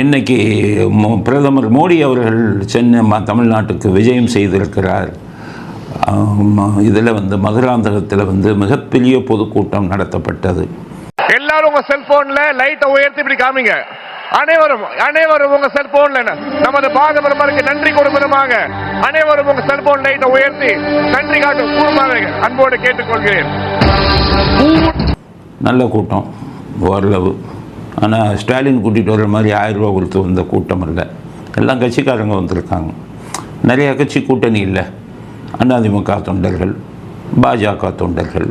இன்னைக்கு பிரதமர் மோடி அவர்கள் சென்னை தமிழ்நாட்டுக்கு விஜயம் செய்திருக்கிறார். இதில் வந்து மதுராந்தகத்தில் வந்து மிகப்பெரிய பொதுக்கூட்டம் நடத்தப்பட்டது. எல்லாரும் உங்க செல்போன்ல லைட்டை உயர்த்தி இப்படி காமிங்க. அனைவரும் அனைவரும் உங்க செல்போன்ல நமது பாரத பிரதமருக்கு நன்றி கொடுப்பதுமாக அனைவரும் உங்க செல்போன் லைட்டை உயர்த்தி நன்றி காட்டும் கூறுமாறு அன்போடு கேட்டுக்கொள்கிறேன். நல்ல கூட்டம் ஓரளவு. ஆனால் ஸ்டாலின் கூட்டிகிட்டு வர மாதிரி ஆயிரம் ரூபா கொடுத்து வந்த கூட்டம் இல்லை. எல்லாம் கட்சிக்காரங்க வந்திருக்காங்க. நிறைய கட்சி கூட்டணி இல்லை. அதிமுக தொண்டர்கள் பாஜக தொண்டர்கள்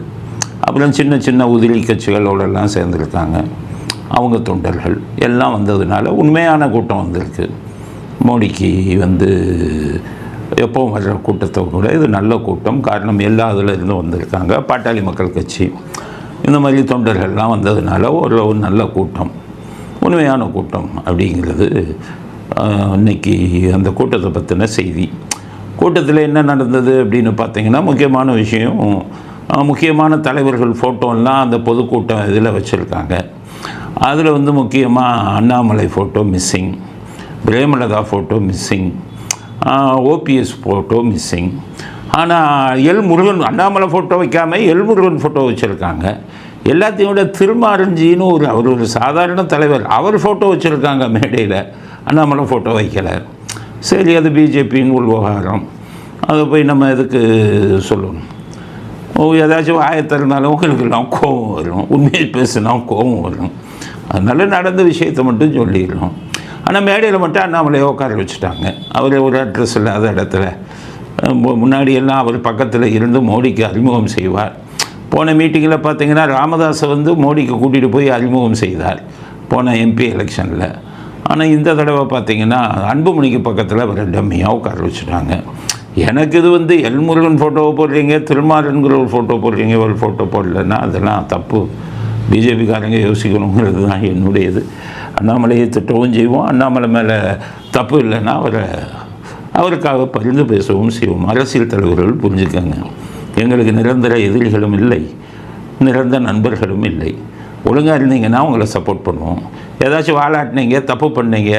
அப்புறம் சின்ன சின்ன உதிரி கட்சிகளோடெல்லாம் சேர்ந்துருக்காங்க. அவங்க தொண்டர்கள் எல்லாம் வந்ததுனால உண்மையான கூட்டம் வந்திருக்கு. மோடிக்கு வந்து எப்போவும் வர்ற கூட்டத்தை கூட இது நல்ல கூட்டம். காரணம் எல்லா இதில் இருந்தும் வந்திருக்காங்க. பாட்டாளி மக்கள் கட்சி. இந்த மாதிரி தொண்டர்கள்லாம் வந்ததுனால ஒரு ஒரு நல்ல கூட்டம் உண்மையான கூட்டம் அப்படிங்கிறது இன்றைக்கி இன்னைக்கு அந்த கூட்டத்தை பற்றின செய்தி. கூட்டத்தில் என்ன நடந்தது அப்படின்னு பார்த்தீங்கன்னா முக்கியமான விஷயம் முக்கியமான தலைவர்கள் ஃபோட்டோலாம் அந்த பொதுக்கூட்டம் இதில் வச்சுருக்காங்க. அதில் வந்து முக்கியமாக Annamalai photo missing Premalatha photo missing OPS photo missing ஆனால் எல் முருகன் அண்ணாமலை ஃபோட்டோ வைக்காமல் எல் முருகன் ஃபோட்டோ வச்சுருக்காங்க. எல்லாத்தையும் விட திருமாரஞ்சின்னு ஒரு அவர் ஒரு சாதாரண தலைவர். அவர் ஃபோட்டோ வச்சுருக்காங்க மேடையில். அண்ணாமலை ஃபோட்டோ வைக்கலை. சரி அது பிஜேபியின் உள்விவகாரம். அதை போய் நம்ம எதுக்கு சொல்லணும்? ஓ ஏதாச்சும் ஆயத்திறனாலும் உங்களுக்கெல்லாம் கோபம் வரும். உண்மையை பேசுனா கோபம் வரும். அதனால் நடந்த விஷயத்தை மட்டும் சொல்லிடுறோம் ஆனால் மேடையில் மட்டும் அண்ணாமலையை உட்கார வச்சுட்டாங்க. அவர் ஒரு அட்ரஸ் இல்லாத இடத்துல. முன்னாடியெல்லாம் முன்னாடி எல்லாம் அவர் பக்கத்தில் இருந்து மோடிக்கு அறிமுகம் செய்வார். போன மீட்டிங்கில் பார்த்தீங்கன்னா ராமதாஸை வந்து மோடிக்கு கூட்டிகிட்டு போய் அறிமுகம் செய்தார் போன எம்பி எலெக்ஷனில் ஆனால் இந்த தடவை பார்த்தீங்கன்னா அன்புமணிக்கு பக்கத்தில் அவர் டம்மியாக உட்கார வச்சுட்டாங்க. எனக்கு இது வந்து எல்முருகன் ஃபோட்டோவை போடுறீங்க திருமாறன்கிற ஒரு ஃபோட்டோ போடுறீங்க ஒரு ஃபோட்டோ போடலன்னா அதெல்லாம் தப்பு. பிஜேபிக்காரங்க யோசிக்கணுங்கிறது தான் என்னுடையது. அண்ணாமலையை திட்டவும் செய்வோம் அண்ணாமலை மேலே தப்பு இல்லைன்னா அவரை அவருக்காக பரிந்து பேசவும் செய்வோம். அரசியல் தலைவர்கள் புரிஞ்சுக்கங்க. எங்களுக்கு நிரந்தர எதிரிகளும் இல்லை. நிரந்தர நண்பர்களும் இல்லை. ஒழுங்காக இருந்தீங்கன்னா உங்களை சப்போர்ட் பண்ணுவோம். ஏதாச்சும் வாழாட்டினீங்க தப்பு பண்ணீங்க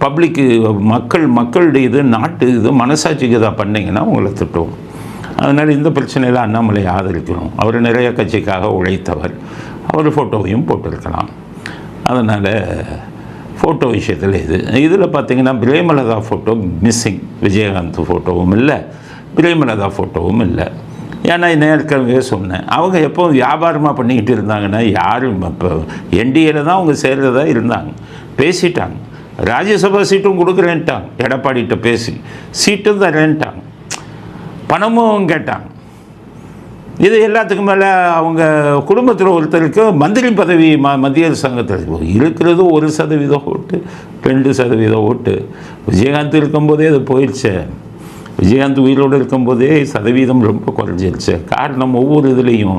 பப்ளிக்கு மக்கள் மக்களுடைய இது நாட்டு இது மனசாட்சிக்கு இதாக பண்ணிங்கன்னா உங்களை திட்டுவோம். அதனால் இந்த பிரச்சனையில் அண்ணாமலை ஆதரிக்கிறோம் அவர் நிறைய கட்சிக்காக உழைத்தவர். அவர் ஃபோட்டோவையும் போட்டிருக்கலாம். அதனால் ஃபோட்டோ விஷயத்தில் இது. இதில் பார்த்தீங்கன்னா பிரேமலதா ஃபோட்டோ மிஸ்ஸிங் விஜயகாந்த் ஃபோட்டோவும் இல்லை. பிரேமலதா ஃபோட்டோவும் இல்லை. ஏன்னா நான் சொன்னேன். அவங்க எப்போ வியாபாரமாக பண்ணிக்கிட்டு இருந்தாங்கன்னா யாரும் இப்போ என்டிஏல தான் அவங்க சேர்றதா இருந்தாங்க. பேசிட்டாங்க. ராஜ்யசபா சீட்டும் கொடுக்குறேன்ட்டாங்க. எடப்பாடிகிட்ட பேசி. சீட்டும் தரேன்ட்டாங்க. பணமும் கேட்டாங்க. இது எல்லாத்துக்கும் மேலே அவங்க குடும்பத்தில் ஒருத்தருக்கு மந்திரி பதவி ம மத்திய அரசாங்கத்தில் இருக்கிறது ஒரு சதவீதம் ஓட்டு ரெண்டு சதவீதம் ஓட்டு. விஜயகாந்த் இருக்கும்போதே அது போயிடுச்சே. விஜயகாந்த் உயிரோடு இருக்கும்போதே சதவீதம் ரொம்ப குறைஞ்சிருச்சு. காரணம் ஒவ்வொரு இதுலேயும்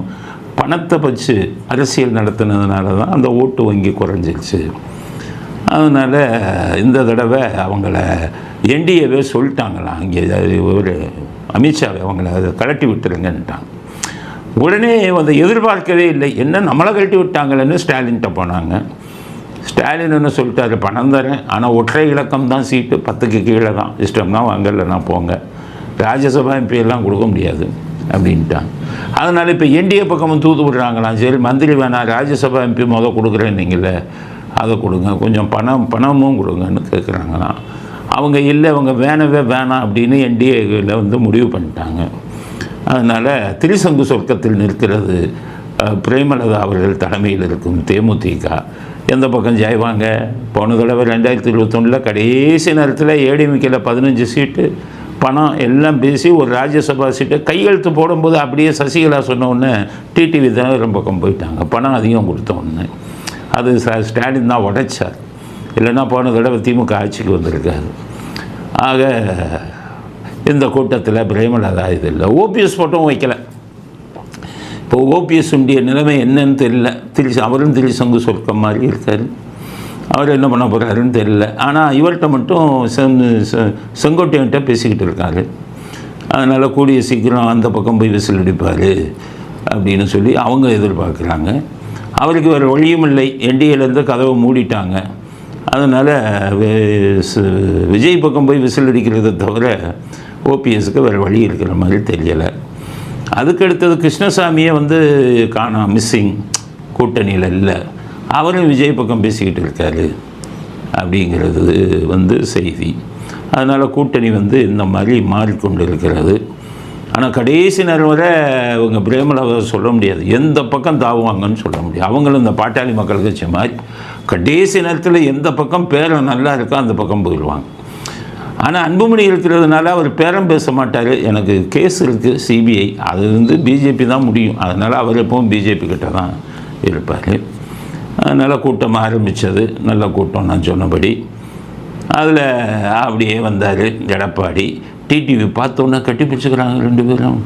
பணத்தை வச்சு அரசியல் நடத்தினதுனால தான் அந்த ஓட்டு வங்கி குறைஞ்சிருச்சு. அதனால் இந்த தடவை அவங்கள என்டிஏவே சொல்லிட்டாங்களாம். அங்கே ஒரு அமித்ஷாவை அவங்கள அதை கலட்டி விட்டுருங்கன்ட்டாங்க. உடனே வந்து எதிர்பார்க்கவே இல்லை. என்ன நம்மளை கழட்டி விட்டாங்களேன்னு ஸ்டாலின்கிட்ட போனாங்க. ஸ்டாலின் என்ன சொல்லிட்டாரு? பணம் தரேன். ஆனால் ஒற்றை இலக்கம் தான் சீட்டு. பத்துக்கு கீழே தான். இஷ்டம்னா நான் போங்க. ராஜ்யசபா எம்பியெல்லாம் எல்லாம் கொடுக்க முடியாது அப்படின்ட்டான் அதனால் இப்போ என்டிஏ பக்கமும் தூது விடுறாங்களாம். சரி மந்திரி வேணாம் ராஜ்யசபா எம்பி முத கொடுக்குறேன் நீங்களே. அதை கொடுங்க. கொஞ்சம் பணம் பணமும் கொடுங்கன்னு கேட்குறாங்களாம் அவங்க இல்லை அவங்க வேணவே வேணாம் அப்படின்னு என்டிஏவில் வந்து முடிவு பண்ணிட்டாங்க. அதனால் திரிசங்கு சொர்க்கத்தில் நிற்கிறது பிரேமலதா அவர்கள் தலைமையில் இருக்கும் தேமுதிக. எந்த பக்கம் ஜெய்வாங்க? போன தடவை ரெண்டாயிரத்தி இருபத்தொன்னில் கடைசி நேரத்தில் ஏடிமிக்கில் பதினஞ்சு சீட்டு பணம் எல்லாம் பேசி ஒரு ராஜ்யசபா சீட்டை கையெழுத்து போடும்போது அப்படியே சசிகலா சொன்ன டிடிவி தினகரன் பக்கம் போயிட்டாங்க. பணம் அதிகம் கொடுத்த அது ஸ்டாலின் தான் உடைச்சார். இல்லைன்னா போன தடவை திமுக ஆட்சிக்கு வந்திருக்காரு. ஆக இந்த கூட்டத்தில் பிரேமலதா இது இல்லை. ஓபிஎஸ் மட்டும் வைக்கல. இப்போ ஓபிஎஸ் உண்டிய நிலைமை என்னன்னு தெரியல. திரு அவரும் திருசங்கு சொர்க்கம் மாதிரி இருக்கார். அவர் என்ன பண்ண போகிறாருன்னு தெரியல. ஆனால் இவர்கிட்ட மட்டும் செங் செ- செங்கோட்டையன்கிட்ட பேசிக்கிட்டு இருக்காரு. அதனால் கூடிய சீக்கிரம் அந்த பக்கம் போய் விசில் அடிப்பார் அப்படின்னு சொல்லி அவங்க எதிர்பார்க்குறாங்க. அவருக்கு வேறு வழியும் இல்லை. என்டிஏலேருந்து கதவை மூடிட்டாங்க. அதனால் விஜய் பக்கம் போய் விசில் அடிக்கிறத தவிர ஓபிஎஸ்க்கு வேறு வழி இருக்கிற மாதிரி தெரியலை. அதுக்கு அடுத்தது கிருஷ்ணசாமியை வந்து காணா மிஸ்ஸிங் கூட்டணியில் இல்லை. அவரும் விஜய் பக்கம் பேசிக்கிட்டு இருக்காரு அப்படிங்கிறது வந்து செய்தி. அதனால் கூட்டணி வந்து இந்த மாதிரி மாறிக்கொண்டு இருக்கிறது ஆனால் கடைசி நேரம் வரை இவங்க பிரேமலாவை சொல்ல முடியாது. எந்த பக்கம் தாவுவாங்கன்னு சொல்ல முடியாது. அவங்களும் இந்த பாட்டாளி மக்கள் கட்சி மாதிரி கடைசி நேரத்தில் எந்த பக்கம் பேரம் நல்லா இருக்கோ அந்த பக்கம் போயிடுவாங்க. ஆனால் அன்புமணி இருக்கிறதுனால அவர் பேரம் பேச மாட்டார். எனக்கு கேஸ் இருக்குது சிபிஐ அது வந்து பிஜேபி தான் முடியும். அதனால் அவர் எப்பவும் பிஜேபி கிட்ட தான் இருப்பார். அதனால் கூட்டம் ஆரம்பித்தது நல்ல கூட்டம் நான் சொன்னபடி. அதில் அப்படியே வந்தார் எடப்பாடி. டிடிவி பார்த்தோன்னே கட்டி பிடிச்சிக்கிறாங்க ரெண்டு பேரும்.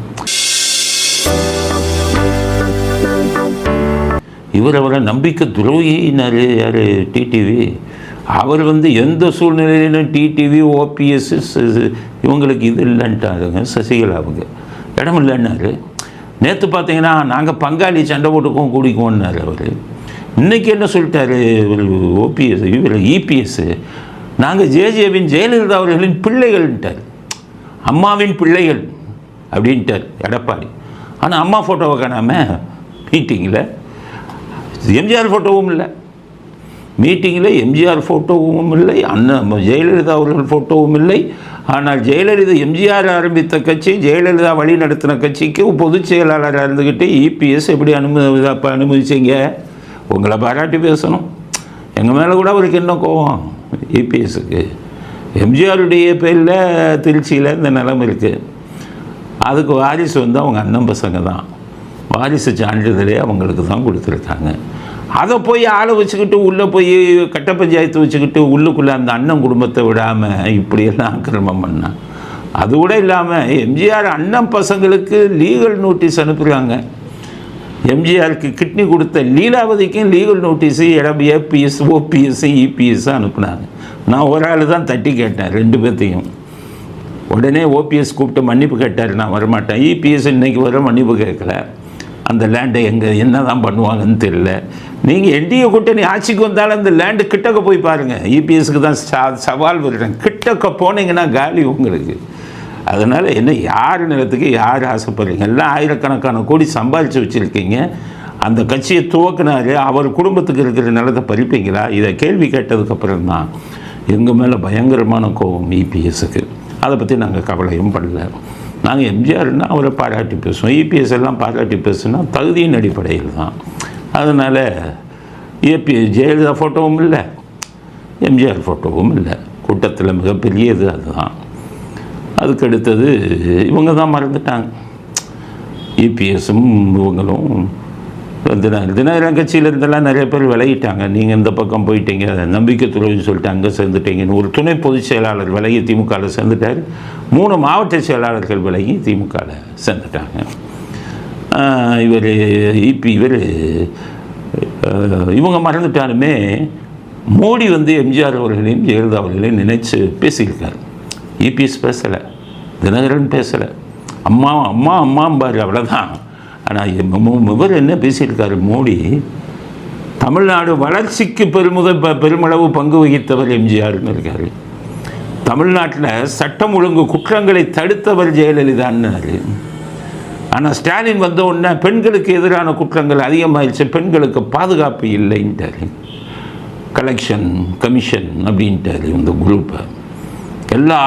இவர் அவரை நம்பிக்கை துரோகினார் யார்? டிடிவி அவர் வந்து எந்த சூழ்நிலையிலும் டிடிவி ஓபிஎஸ் இவங்களுக்கு இது இல்லைன்ட்டாருங்க சசிகலாவுங்க இடம் இல்லைன்னாரு. நேற்று பார்த்தீங்கன்னா நாங்கள் பங்காளி சண்டை போட்டுக்குவோம் கூடிக்குவோம்னாரு அவர். இன்றைக்கி என்ன சொல்லிட்டாரு ஓபிஎஸ் இவர் இபிஎஸ்ஸு நாங்கள் ஜேஜேவின் ஜெயலலிதா அவர்களின் பிள்ளைகள்ன்ட்டார். அம்மாவின் பிள்ளைகள் அப்படின்ட்டார் எடப்பாடி. ஆனால் அம்மா ஃபோட்டோவை காணாம மீட்டிங்கில் எம்ஜிஆர் ஃபோட்டோவும் இல்லை. மீட்டிங்கில் எம்ஜிஆர் ஃபோட்டோவும் இல்லை அண்ணன் ஜெயலலிதா அவர்கள் ஃபோட்டோவும் இல்லை. ஆனால் ஜெயலலிதா எம்ஜிஆர் ஆரம்பித்த கட்சி ஜெயலலிதா வழி நடத்தின கட்சிக்கு பொதுச் செயலாளராக இருந்துக்கிட்டு இபிஎஸ் எப்படி அனுமதி அப்போ அனுமதிச்சிங்க? உங்களை பாராட்டி பேசணும். எங்கள் மேலே கூட அவருக்கு என்ன கோவம்? இபிஎஸ்க்கு எம்ஜிஆருடைய பேரில் திருச்சியில் இந்த நிலம் இருக்குது அதுக்கு வாரிசு வந்து அவங்க அண்ணன் பசங்க தான். வாரிசு சான்றிதழே அவங்களுக்கு தான் கொடுத்துருக்காங்க. அதை போய் ஆளை வச்சுக்கிட்டு உள்ளே போய் கட்ட பஞ்சாயத்து வச்சுக்கிட்டு உள்ளுக்குள்ளே அந்த அண்ணன் குடும்பத்தை விடாமல் இப்படியெல்லாம் ஆக்கிரமம் பண்ணான் அது கூட இல்லாமல் எம்ஜிஆர் அண்ணன் பசங்களுக்கு லீகல் நோட்டீஸ் அனுப்புகிறாங்க எம்ஜிஆருக்கு கிட்னி கொடுத்த லீலாவதிக்கும் லீகல் நோட்டீஸு இடம் ஏபிஎஸ் ஓபிஎஸ் இபிஎஸ் அனுப்புனாங்க. நான் ஒரு ஆள் தான் தட்டி கேட்டேன் ரெண்டு பேர்த்தையும். உடனே ஓபிஎஸ் கூப்பிட்டு மன்னிப்பு கேட்டார் நான் வரமாட்டேன். இபிஎஸ் இன்றைக்கி வர மன்னிப்பு கேட்கல. அந்த லேண்டை எங்கே என்ன தான் பண்ணுவாங்கன்னு தெரியல. நீங்கள் என்டிஏ கூட்டணி ஆட்சிக்கு வந்தாலும் அந்த லேண்டு கிட்டக்க போய் பாருங்கள் இபிஎஸ்க்கு தான் சா சவால் விடுறேன் கிட்டக்க போனீங்கன்னா காலி உங்களுக்கு. அதனால் என்ன யார் நிலத்துக்கு யார் ஆசைப்படுறீங்க? எல்லாம் ஆயிரக்கணக்கான கோடி சம்பாதிச்சு வச்சுருக்கீங்க. அந்த கட்சியை துவக்குனாரு அவர் குடும்பத்துக்கு இருக்கிற நிலத்தை பறிப்பீங்களா? இதை கேள்வி கேட்டதுக்கப்புறம் தான் எங்கள் மேலே பயங்கரமான கோபம் இபிஎஸ்க்கு அதை பற்றி நாங்கள் கவலையும் படல. நாங்கள் எம்ஜிஆர்னால் அவரை பாராட்டி பேசுவோம். இபிஎஸ் எல்லாம் பாராட்டி பேசுனா தகுதியின் அடிப்படையில் தான் அதனால் ஏபி ஜெயலலிதா ஃபோட்டோவும் இல்லை. எம்ஜிஆர் ஃபோட்டோவும் இல்லை. கூட்டத்தில் மிகப்பெரியது அதுதான். அதுக்கு அடுத்தது இவங்க தான் மறந்துட்டாங்க. இபிஎஸும் இவங்களும் தின தினகரன் கட்சியில் இருந்தெல்லாம் நிறைய பேர் விலகிட்டாங்க. நீங்கள் இந்த பக்கம் போயிட்டீங்க நம்பிக்கை துறைன்னு சொல்லிட்டு அங்கே சேர்ந்துட்டீங்கன்னு ஒரு துணை பொதுச் செயலாளர் விலகி திமுகவில் சேர்ந்துட்டார். மூணு மாவட்ட செயலாளர்கள் விலகி திமுகவில் சேர்ந்துட்டாங்க. இவர் இபி இவர் இவங்க மறந்துட்டாலுமே மோடி வந்து எம்ஜிஆர் அவர்களையும் ஜெயலலிதா அவர்களையும் நினைச்சு பேசியிருக்காரு. இபிஎஸ் பேசலை தினகரன் பேசலை. அம்மா அம்மா அம்மாம்பார் அவ்வளோதான் ஆனால் இவர் என்ன பேசியிருக்காரு மோடி? தமிழ்நாடு வளர்ச்சிக்கு பெருமுத ப- பெருமளவு பங்கு வகித்தவர் எம்ஜிஆர்னு இருக்காரு. தமிழ்நாட்டில் சட்டம் ஒழுங்கு குற்றங்களை தடுத்தவர் ஜெயலலிதான்னாரு. ஆனால் ஸ்டாலின் வந்த உடனே பெண்களுக்கு எதிரான குற்றங்கள் அதிகமாகிடுச்சு பெண்களுக்கு பாதுகாப்பு இல்லைன்ட்டார் கலெக்ஷன் கமிஷன் அப்படின்ட்டாரு இந்த குரூப்பை எல்லா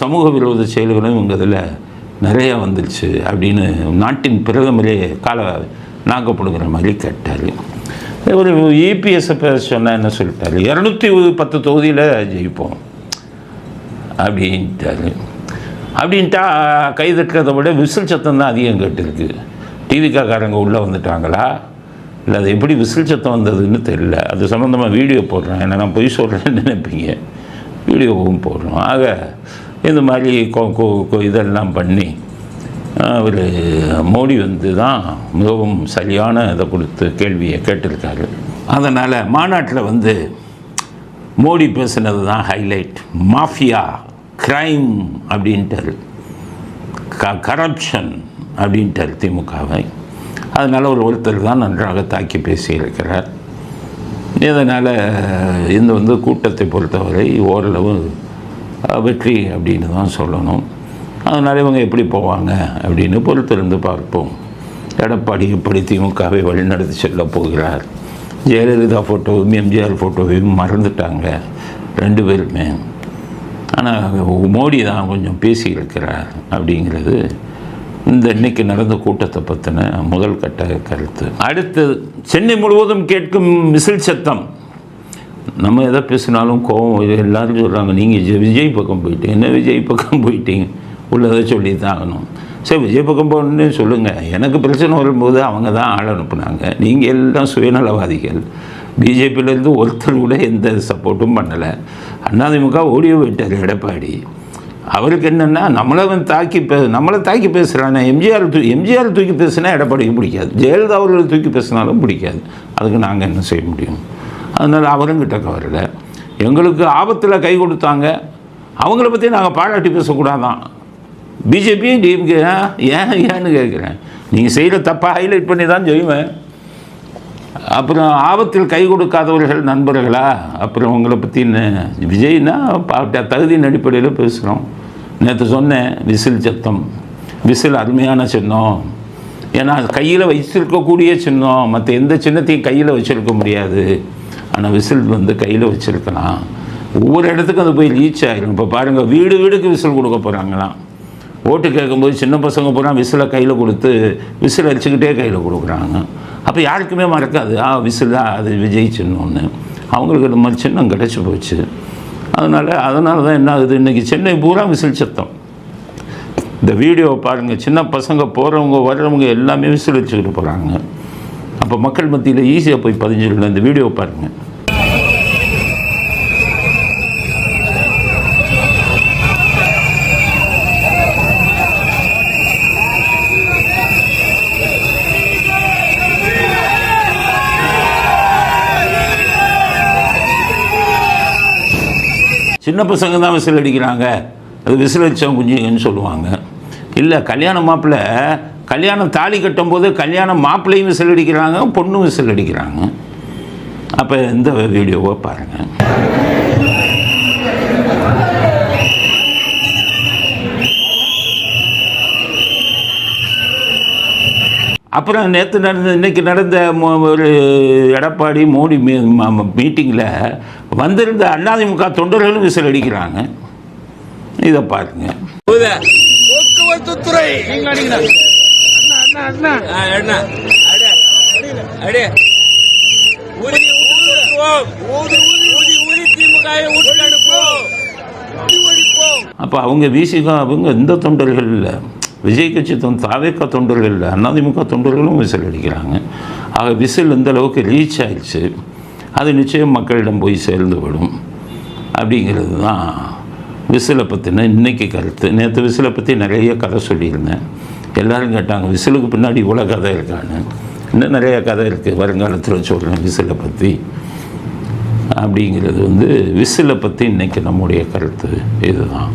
சமூக விரோத செயல்களும் இவங்க இதில் நிறையா வந்துருச்சு அப்படின்னு நாட்டின் பிரதமரே கால நாக்கப்படுகிற மாதிரி கேட்டார். ஒரு இபிஎஸ்ஸை பேச சொன்னால் என்ன சொல்லிட்டாரு? இரநூத்தி பத்து தொகுதியில் ஜெயிப்போம் அப்படின்ட்டாரு. அப்படின்ட்டா கை தட்டுறதை விட விசில் சத்தம் தான் அதிகம் கேட்டுருக்கு. டிவிக்காரங்க உள்ளே வந்துட்டாங்களா? இல்லை அது எப்படி விசில் சத்தம் வந்ததுன்னு தெரியல. அது சம்மந்தமாக வீடியோ போடுறேன். ஏன்னா நான் பொய் சொல்கிறேன்னு நினைப்பீங்க. வீடியோவும் போடுறோம். ஆக இந்த மாதிரி கொ- இதெல்லாம் பண்ணி அவர் மோடி வந்து தான் மிகவும் சரியான இதை கொடுத்து கேள்வியை கேட்டிருக்காரு. அதனால் மாநாட்டில் வந்து மோடி பேசுனது தான் ஹைலைட். மாஃபியா கிரைம் அப்படின்ட்டார். க கரப்ஷன் அப்படின்ட்டார் திமுகவை. அதனால் ஒரு ஒருத்தர் தான் நன்றாக தாக்கி பேசியிருக்கிறார். இதனால் இந்த வந்து கூட்டத்தை பொறுத்தவரை ஓரளவு வெற்றி அப்படின்னு தான் சொல்லணும். அதனால் இவங்க எப்படி போவாங்க அப்படின்னு பொறுத்திருந்து பார்ப்போம். எடப்பாடி எப்படி திமுகவை வழிநடத்தி செல்ல போகிறார்? ஜெயலலிதா ஃபோட்டோவும் எம்ஜிஆர் ஃபோட்டோவையும் மறந்துட்டாங்க. ரெண்டு பேருமே. ஆனால் மோடி தான் கொஞ்சம் பேசியிருக்கிறார் அப்படிங்கிறது இந்த இன்னைக்கு நடந்த கூட்டத்தை பற்றின முதல் கட்ட கருத்து. அடுத்தது சென்னை முழுவதும் கேட்கும் மிசில் சத்தம். நம்ம எதை பேசினாலும் கோபம் எல்லாரும் சொல்கிறாங்க நீங்கள் விஜய் பக்கம் போயிட்டீங்க. என்ன விஜய் பக்கம் போயிட்டீங்க? உள்ளதை சொல்லி தான் ஆகணும். சரி விஜய் பக்கம் போகணுன்னு சொல்லுங்கள் எனக்கு பிரச்சனை வரும்போது அவங்க தான் ஆள் அனுப்புனாங்க. நீங்கள் எல்லாம் சுயநலவாதிகள். பிஜேபியிலேருந்து ஒருத்தர் கூட எந்த சப்போர்ட்டும் பண்ணலை. அதிமுக ஓடி போயிட்டார் எடப்பாடி. அவருக்கு என்னென்னா நம்மளை வந்து தாக்கி பே நம்மளை தாக்கி பேசுகிறானே எம்ஜிஆர் தூ எம்ஜிஆர் தூக்கி பேசுனா எடப்பாடிக்கு பிடிக்காது. ஜெயலலிதா அவர்கள் தூக்கி பேசினாலும் பிடிக்காது. அதுக்கு நாங்கள் என்ன செய்ய முடியும்? அதனால் அவரும் கிட்ட வரல எங்களுக்கு ஆபத்தில் கை கொடுத்தாங்க. அவங்கள பற்றி நாங்கள் பாராட்டி பேசக்கூடாதான். பிஜேபி டிஎம்கே ஏன் ஏன்னு கேட்குறேன் நீங்கள் செய்கிற தப்பாக ஹைலைட் பண்ணி தான் செய்வேன். அப்புறம் ஆபத்தில் கை கொடுக்காதவர்கள் நண்பர்களா? அப்புறம் உங்களை பற்றி என்ன? விஜய்னா பாட்ட தகுதியின் அடிப்படையில் பேசுகிறோம் நேற்று சொன்னேன் விசில் சத்தம். விசில் அருமையான சின்னம். ஏன்னா கையில் வச்சிருக்கக்கூடிய சின்னம். மற்ற எந்த சின்னத்தையும் கையில் வச்சிருக்க முடியாது. ஆனால் விசில் வந்து கையில் வச்சிருக்கலாம். ஒவ்வொரு இடத்துக்கும் அது போய் ரீச் ஆகிடும் இப்போ பாருங்கள் வீடு வீடுக்கு விசில் கொடுக்க போகிறாங்களாம் ஓட்டு கேட்கும்போது சின்ன பசங்க பூரா விசிலை கையில் கொடுத்து விசில் அடிச்சுக்கிட்டே கையில் கொடுக்குறாங்க. அப்போ யாருக்குமே மறக்காது. ஆ விசில் அது விஜய் சின்னம்னு அவங்களுக்கு இந்த மாதிரி சின்னம் கிடச்சி போச்சு. அதனால் அதனால தான் என்ன ஆகுது? இன்றைக்கி சென்னை பூரா விசில் சத்தம். இந்த வீடியோவை பாருங்கள் சின்ன பசங்க போகிறவங்க வர்றவங்க எல்லாமே விசில் வச்சுக்கிட்டு போகிறாங்க அப்போ மக்கள் மத்தியில் ஈஸியாக போய் பதிஞ்சிடலாம் இந்த வீடியோ பாருங்கள் சின்ன பசங்க தான் விசில் அடிக்கிறாங்க. அது விசில் அடித்தவங்க குஞ்சுங்கன்னு சொல்லுவாங்க. இல்லை கல்யாண மாப்பிள்ளை கல்யாணம் தாலி கட்டும்போது கல்யாணம் மாப்பிள்ளையும் விசில் அடிக்கிறாங்க பொண்ணும் விசில் அடிக்கிறாங்க. அப்போ இந்த வீடியோவை பாருங்கள் அப்புறம் நேற்று நடந்த இன்னைக்கு நடந்த மோ- ஒரு எடப்பாடி மோடி மீட்டிங்கில் வந்திருந்த அதிமுக தொண்டர்களும் விசில் அடிக்கிறாங்க. இதை பாருங்க. போக்குவரத்து துறை. அப்போ அவங்க விசிக அவங்க இந்த தொண்டர்கள் இல்லை? விஜய் கட்சி தொன் தாவேக்கா தொண்டர்கள் இல்லை அதிமுக தொண்டர்களும் விசில் அடிக்கிறாங்க. ஆக விசில் இந்த அளவுக்கு ரீச் ஆயிடுச்சு. அது நிச்சயம் மக்களிடம் போய் சேர்ந்து விடும் அப்படிங்கிறது தான் விசிலை பற்றின இன்னைக்கு கருத்து. நேற்று விசிலை பற்றி நிறைய கதை சொல்லியிருந்தேன். எல்லோரும் கேட்டாங்க விசிலுக்கு பின்னாடி இவ்வளோ கதை இருக்கான்னு. இன்னும் நிறைய கதை இருக்குது வருங்காலத்தில் சொல்கிறேன் விசிலை பற்றி அப்படிங்கிறது வந்து விசிலை பற்றி இன்றைக்கி நம்முடைய கருத்து. இதுதான்.